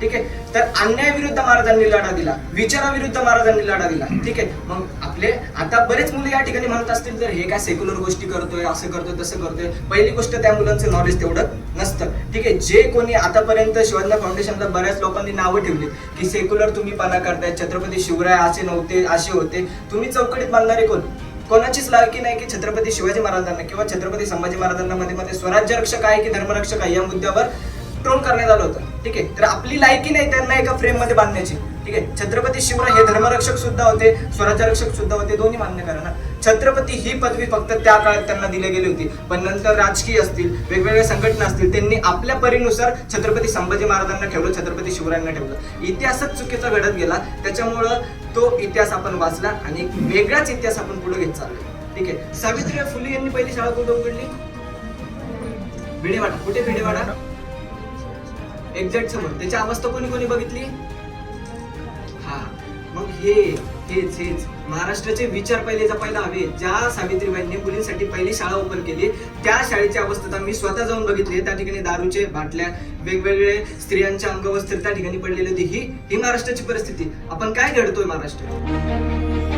ठीक आहे? तर अन्यायाविरुद्ध महाराजांनी लढा दिला विचाराविरुद्ध महाराजांनी लढा दिला ठीक आहे? मग आपले आता बरेच मुलं या ठिकाणी म्हणत असतील तर हे काय सेक्युलर गोष्टी करतोय असं करतोय तसं करतोय. पहिली गोष्ट त्या मुलांचं नॉलेज तेवढं नसतं ठीक आहे? जे कोणी आतापर्यंत शिवाजी फाउंडेशनला बऱ्याच लोकांनी नावं ठेवली की सेक्युलर तुम्ही पणा करताय छत्रपती शिवराय असे नव्हते असे होते तुम्ही चौकटीत बांधणारे कोण? कोणाचीच लायकी नाही की छत्रपती शिवाजी महाराजांना किंवा छत्रपती संभाजी महाराजांना मध्ये मध्ये स्वराज्य रक्षक आहे की धर्मरक्षक आहे या मुद्द्यावर ट्रोल करण्यात आलं होतं. ठीक आहे? तर आपली लायकी नाही त्यांना एका फ्रेममध्ये बांधण्याची. ठीक आहे? छत्रपती शिवराय हे धर्मरक्षक सुद्धा होते स्वराज्य रक्षक सुद्धा होते दोन्ही मान्य करा ना. छत्रपती ही पदवी फक्त त्या काळात त्यांना दिली गेली होती. पण नंतर राजकीय असतील वेगवेगळ्या संघटना असतील त्यांनी आपल्या परीनुसार छत्रपती संभाजी महाराजांना ठेवलं छत्रपती शिवरायांना ठेवलं. इतिहासच चुकीचा घडत गेला. त्याच्यामुळं तो इतिहास आपण वाचला आणि एक वेगळाच इतिहास आपण पुढे घेत चाललो ठीक आहे? सावित्रीबाई फुले यांनी पहिली शाळा कुठे उघडली? भिडेवाडा. कुठे भिडेवाडा? एक्झॅक्ट समोर. त्याची अवस्था कोणी कोणी बघितली? हा. मग हे हेच हेच. महाराष्ट्राचे विचार पहिले जपायला हवे. ज्या सावित्रीबाईंनी मुलींसाठी पहिली शाळा ओपन केली त्या शाळेची अवस्था मी स्वतः जाऊन बघितली. त्या ठिकाणी दारूचे बाटल्या वेगवेगळे स्त्रियांच्या अंगवस्त्र त्या ठिकाणी पडलेली होती ही ही महाराष्ट्राची परिस्थिती. आपण काय घडतोय महाराष्ट्र